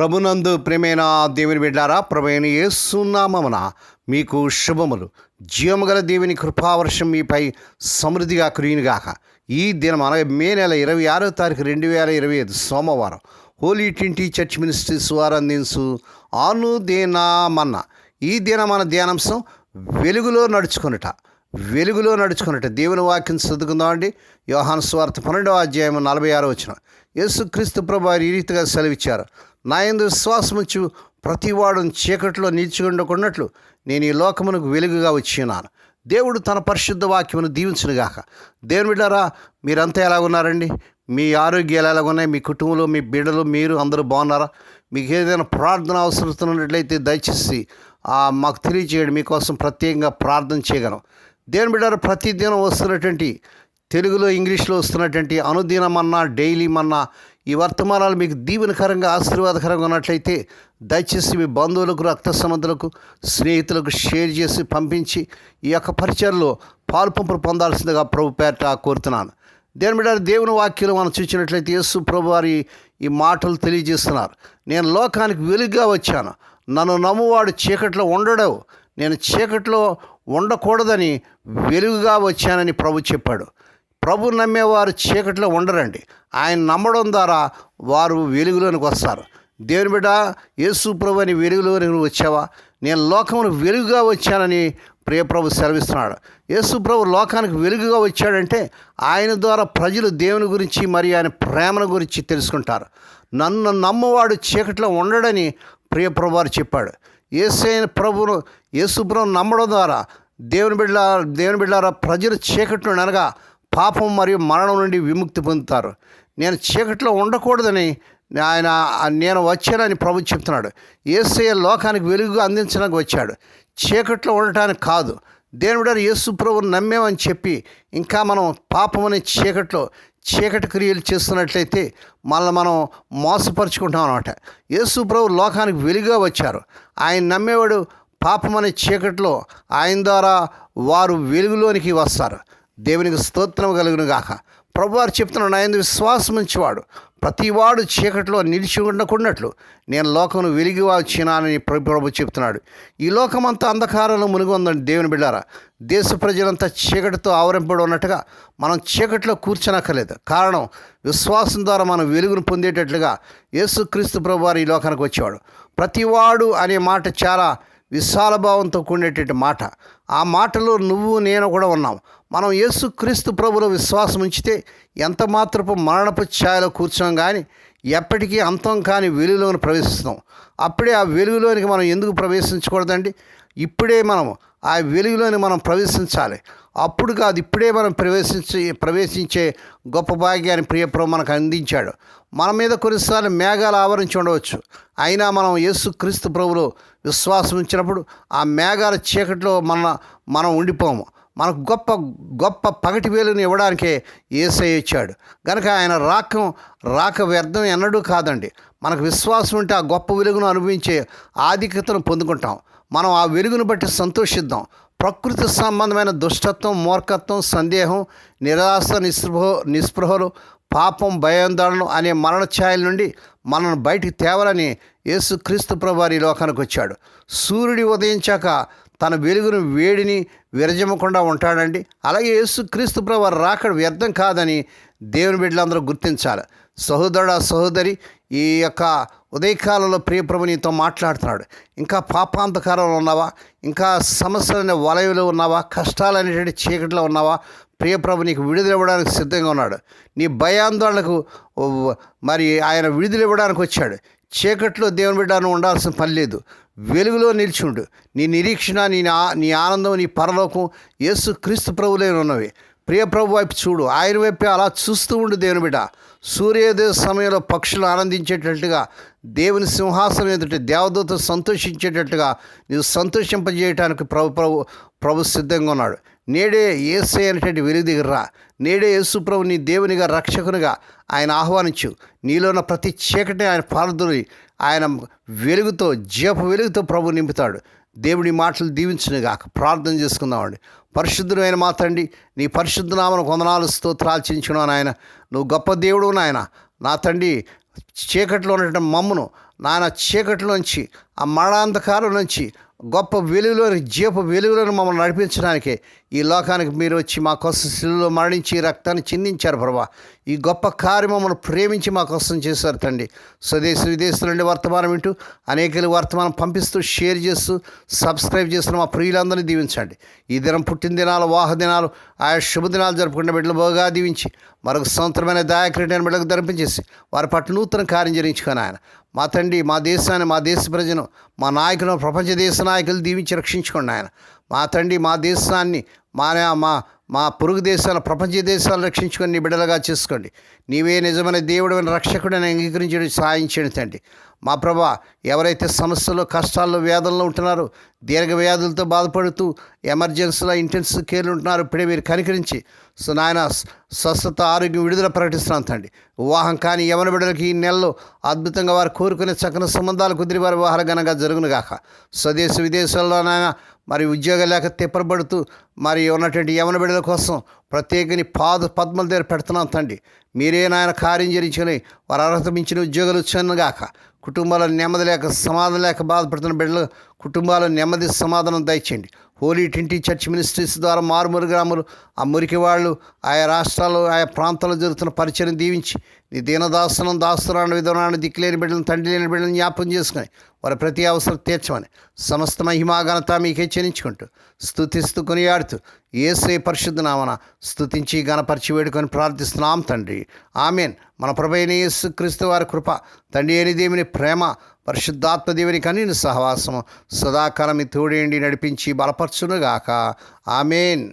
ప్రభునందు ప్రేమైన దేవుని బిడ్డారా ప్రభుణ ఏసునామమున మీకు శుభములు. జీవముగల దేవుని కృపావర్షం మీపై సమృద్ధిగా కురియునుగాక ఈ దినం అనగా మే నెల ఇరవై ఆరో తారీఖు రెండు వేల ఇరవై ఐదు సోమవారం. హోలీ ట్వంటీ చర్చ్ మినిస్ట్రీస్ వారు అందించు ఆనుదేనామన్న ఈ దిన మన ధ్యానాంశం వెలుగులో నడుచుకొనుట. వెలుగులో నడుచుకున్నట్టు దేవుని వాక్యం చదువుకుందాం అండి. యోహాను స్వార్థ పన్నెండవ అధ్యాయం నలభై ఆరో వచ్చిన యేసుక్రీస్తు ప్రభు వారు ఈ రీతిగా సెలవిచ్చారు. నా యందు విశ్వాసముచ్చు ప్రతివాడు చీకట్లో నిలిచిఉండకున్నట్లు నేను ఈ లోకమునకు వెలుగుగా వచ్చినాను దేవుడు తన పరిశుద్ధ వాక్యమును దీవించునుగాక. దేవుని బిడ్డారా మీరంతా ఎలా ఉన్నారండి? మీ ఆరోగ్యాలు ఎలా ఉన్నాయి? మీ కుటుంబంలో మీ బిడ్డలు మీరు అందరూ బాగున్నారా? మీకు ఏదైనా ప్రార్థన అవసరం దయచేసి మాకు తెలియజేయండి మీకోసం ప్రత్యేకంగా ప్రార్థన చేయగలం. దేవుని బిడ్డారా ప్రతిదినం వస్తున్నటువంటి తెలుగులో ఇంగ్లీష్లో వస్తున్నటువంటి అనుదినమన్నా డైలీ మన్నా ఈ వర్తమానాలు మీకు దీవెనకరంగా ఆశీర్వాదకరంగా ఉన్నట్లయితే దయచేసి మీ బంధువులకు రక్త సంబంధులకు స్నేహితులకు షేర్ చేసి పంపించి ఈ యొక్క పరిచయంలో పాల్పంపులు పొందాల్సిందిగా ప్రభు పేరట కోరుతున్నాను. దేని బిడ్డ దేవుని వాక్యం మనం చూసినట్లయితే యేసు ప్రభు వారి ఈ మాటలు తెలియజేస్తున్నారు. నేను లోకానికి వెలుగుగా వచ్చాను. నన్ను నమ్మువాడు చీకట్లో ఉండడు. నేను చీకట్లో ఉండకూడదని వెలుగుగా వచ్చానని ప్రభు చెప్పాడు. ప్రభు నమ్మేవారు చీకట్లో ఉండరండి. ఆయన నమ్మడం ద్వారా వారు వెలుగులోనికి వస్తారు. దేవుని బిడ్డ యేసు ప్రభు అని వెలుగులోనికి నువ్వు వచ్చావా? నేను లోకమును వెలుగుగా వచ్చానని ప్రియప్రభు సెలవిస్తున్నాడు. యేసు ప్రభు లోకానికి వెలుగుగా వచ్చాడంటే ఆయన ద్వారా ప్రజలు దేవుని గురించి మరియు ఆయన ప్రేమను గురించి తెలుసుకుంటారు. నన్ను నమ్మవాడు చీకట్లో ఉండడని ప్రియప్రభు వారు చెప్పాడు. ఏసైన ప్రభును యేసు ప్రభు నమ్మడం ద్వారా దేవుని బిడ్డ దేవుని బిడ్డారా ప్రజలు చీకట్లో అనగా పాపం మరియు మరణం నుండి విముక్తి పొందుతారు. నేను చీకట్లో ఉండకూడదని ఆయన నేను వచ్చానని ప్రభు చెప్తున్నాడు. ఏసయ్య లోకానికి వెలుగు అందించడానికి వచ్చాడు. చీకట్లో ఉండటానికి కాదు. దేవుడారు యేసు ప్రభుని నమ్మేమని చెప్పి ఇంకా మనం పాపం అనే చీకట్లో చీకటి క్రియలు చేస్తున్నట్లయితే మళ్ళీ మనం మోసపరుచుకుంటాం అనమాట యేసు ప్రభు లోకానికి వెలుగుగా వచ్చారు. ఆయన నమ్మేవాడు పాపం అనే చీకట్లో ఆయన ద్వారా వారు వెలుగులోనికి వస్తారు. దేవునికి స్తోత్రం కలుగును గాక ప్రభువారు చెప్తున్నాడు ఆయన విశ్వాసం ఉంచేవాడు. ప్రతివాడు చీకట్లో నిలిచి ఉండకున్నట్లు నేను లోకమును వెలిగి వచ్చినానని ప్రభు ప్రభు చెప్తున్నాడు. ఈ లోకమంతా అంధకారంలో మునిగి ఉందండి దేవుని బిడ్డారా. దేశ ప్రజలంతా చీకటితో ఆవరింపడి ఉన్నట్టుగా మనం చీకట్లో కూర్చోనక్కర్లేదు. కారణం విశ్వాసం ద్వారా మనం వెలుగును పొందేటట్లుగా యేసుక్రీస్తు ప్రభు వారు ఈ లోకానికి వచ్చేవాడు. ప్రతివాడు అనే మాట చాలా విశాలభావంతో కూడినటువంటి మాట. ఆ మాటలో నువ్వు నేను కూడా ఉన్నాం. మనం యేసుక్రీస్తు ప్రభులో విశ్వాసం ఉంచితే ఎంత మాత్రపు మరణపు ఛాయలో కూర్చోం కానీ ఎప్పటికీ అంతం కాని వెలుగులోని ప్రవేశిస్తాం అప్పుడే ఆ వెలుగులోనికి మనం ఎందుకు ప్రవేశించకూడదండి? ఇప్పుడే మనం ఆ వెలుగులోని మనం ప్రవేశించాలి. అప్పుడు కాదు ఇప్పుడే మనం ప్రవేశించి ప్రవేశించే గొప్ప భాగ్యాన్ని ప్రియప్రభు మనకు అందించాడు. మన మీద కొన్నిసార్లు మేఘాలు ఆవరించి ఉండవచ్చు. అయినా మనం యేసుక్రీస్తు ప్రభులో విశ్వాసం ఉంచినప్పుడు ఆ మేఘాల చీకట్లో మన మనం ఉండిపోము. మనకు గొప్ప గొప్ప పగటి వేలుని ఇవ్వడానికే ఏసై ఇచ్చాడు కనుక ఆయన రాకం రాక వ్యర్థం ఎన్నడూ కాదండి. మనకు విశ్వాసం ఉంటే ఆ గొప్ప వెలుగును అనుభవించే ఆధిక్యతను పొందుకుంటాం. మనం ఆ వెలుగును బట్టి సంతోషిద్దాం. ప్రకృతి సంబంధమైన దుష్టత్వం మూర్ఖత్వం సందేహం నిరాశ నిస్పృహ నిస్పృహలు పాపం భయాందోళన అనే మరణ ఛాయల నుండి మనల్ని బయటికి తేవాలని యేసుక్రీస్తు ప్రభువారి ఈ లోకానికి వచ్చాడు. సూర్యుడి ఉదయించాక తన వెలుగును వేడిని విరజమకుండా ఉంటాడండి. అలాగే యేసుక్రీస్తు ప్రభు రాకడ వ్యర్థం కాదని దేవుని బిడ్డలందరూ గుర్తించాలి. సహోదరుడు సహోదరి ఈ యొక్క ఉదయకాలంలో ప్రియప్రభు నీతో మాట్లాడుతున్నాడు. ఇంకా పాపాంతకాలంలో ఉన్నావా? ఇంకా సమస్యలనే వలయంలో ఉన్నావా? కష్టాలు అనేటువంటి చీకటిలో ఉన్నావా? ప్రియప్రభు నీకు విడుదల ఇవ్వడానికి సిద్ధంగా ఉన్నాడు. నీ భయాందోళనకు మరి ఆయన విడుదల ఇవ్వడానికి వచ్చాడు. చీకట్లో దేవుని బిడ్డను ఉండాల్సిన పని లేదు. వెలుగులో నిల్చుండు నీ నిరీక్షణ నీ నీ ఆనందం నీ పరలోకం యేసు క్రీస్తు ప్రభులే ఉన్నవి. ప్రియ ప్రభు వైపు చూడు ఆయన వైపే అలా చూస్తూ ఉండు దేవుని బిడ్డ. సూర్యోదయ సమయంలో పక్షులు ఆనందించేటట్టుగా దేవుని సింహాసనం ఎదుటి దేవదూత సంతోషించేటట్టుగా నీవు సంతోషింపజేయటానికి ప్రభు ప్రభు ప్రభు సిద్ధంగా ఉన్నాడు. నేడే ఏసై అనేటువంటి వెలుగు నేడే యేసు ప్రభు నీ దేవునిగా రక్షకునిగా ఆయన ఆహ్వానించు. నీలో ఉన్న ప్రతి చీకటిని ఆయన పారదురి ఆయన వెలుగుతో జీప వెలుగుతో ప్రభు నింపుతాడు. దేవుడి మాటలు దీవించునుగాక ప్రార్థన చేసుకుందామండి. పరిశుద్ధుడైన మా తండ్రి నీ పరిశుద్ధ నామను కొందనాలు స్తోత్రాలు నాయన. నువ్వు గొప్ప దేవుడు నాయన. నా తండ్రి చీకట్లో ఉన్నటువంటి మమ్మను నాయన చీకట్లోంచి ఆ మరణాంధకారం నుంచి గొప్ప వెలుగులోని జీప వెలుగులను మమ్మల్ని నడిపించడానికి ఈ లోకానికి మీరు వచ్చి మా కోసం శిలువలో మరణించి రక్తాన్ని చిందించారు ప్రభా. ఈ గొప్ప కార్యం మమ్మల్ని ప్రేమించి మా కోసం చేశారు తండ్రి. స్వదేశ విదేశాల నుండి వర్తమానం వింటూ అనేకలు వర్తమానం పంపిస్తూ షేర్ చేస్తూ సబ్స్క్రైబ్ చేస్తున్న మా ప్రియులందరినీ దీవించండి. ఈ దినం పుట్టిన దినాలు వాహ దినాలు ఆయా శుభదినాలు జరుపుకున్న బిడ్డలు బాగా దీవించి మరొక సంవత్సరమైన అని బిడ్డలకు ధరిపించేసి వారి పట్ల నూతన కార్యం జరిగించుకొని ఆయన. మా తండ్రి మా దేశాన్ని మా దేశ ప్రజను మా నాయకులను ప్రపంచ దేశ నాయకులు దీవించి రక్షించుకోండి ఆయన. మా తండ్రి మా దేశాన్ని మా మా మా పొరుగు దేశాల ప్రపంచ దేశాలు రక్షించుకొని నీ బిడ్డలుగా చేసుకోండి. నీవే నిజమైన దేవుడు అని రక్షకుడిని అంగీకరించడం సాయం చేయండి తండ్రి. మా ప్రభా ఎవరైతే సమస్యలు కష్టాల్లో వ్యాధుల్లో ఉంటున్నారో దీర్ఘ వ్యాధులతో బాధపడుతూ ఎమర్జెన్సీలో ఇంటెన్సివ్ కేర్లు ఉంటున్నారు ఇప్పుడే మీరు కనికరించి సో నాయన స్వస్థత ఆరోగ్యం విడుదల ప్రకటిస్తున్నాను తండ్రి. వివాహం కానీ యవన బిడ్డలకి ఈ నెలలో అద్భుతంగా వారు కోరుకునే చక్కని సంబంధాలు కుదిరి వారి వివాహాలు ఘనంగా జరుగునుగాక స్వదేశ విదేశాల్లో నాయన మరి ఉద్యోగం లేక తిప్పబడుతూ మరి ఉన్నటువంటి యవన బిడ్డల కోసం ప్రత్యేకని పాద పద్మల దగ్గర పెడుతున్నాం తండ్రి. మీరే నాయన కార్యం జరిగించుకొని వారు అర్హత మించిన ఉద్యోగాలు వచ్చాను గాక. కుటుంబాల నెమ్మది లేక సమాధానం లేక బాధపడుతున్న బిడ్డలు కుటుంబాల నెమ్మది సమాధానం దయచేయండి. హోలీ ట్వంటీ చర్చ్ మినిస్ట్రీస్ ద్వారా మారుమూరు గ్రామాలు ఆ మురికి వాళ్ళు ఆయా రాష్ట్రాలు ఆయా ప్రాంతాల్లో జరుగుతున్న పరిచయం దీవించి నీ దీనదాసనం దాస్తురాన్ని విధానాన్ని దిక్కులేని బిడ్డలను తండ్రి లేని బిడ్డలను జ్ఞాపకం చేసుకుని వారి ప్రతి అవసరం తీర్చమని సమస్త మహిమాఘనత మీకే చెల్లించుకుంటూ స్థుతిస్తూ కొనియాడుతూ ఏసే పరిశుద్ధ నామన స్థుతించి గణపరిచి వేడుకొని ప్రార్థిస్తున్నాం తండ్రి. ఆమెన్. మన ప్రభైన యేసు క్రీస్తు వారి కృప తండ్రి అని దేవుని ప్రేమ పరిశుద్ధాత్మ దేవుని కనీని సహవాసము సదాకాలం తోడేండి నడిపించి బలపరచునుగాక. ఆమెన్.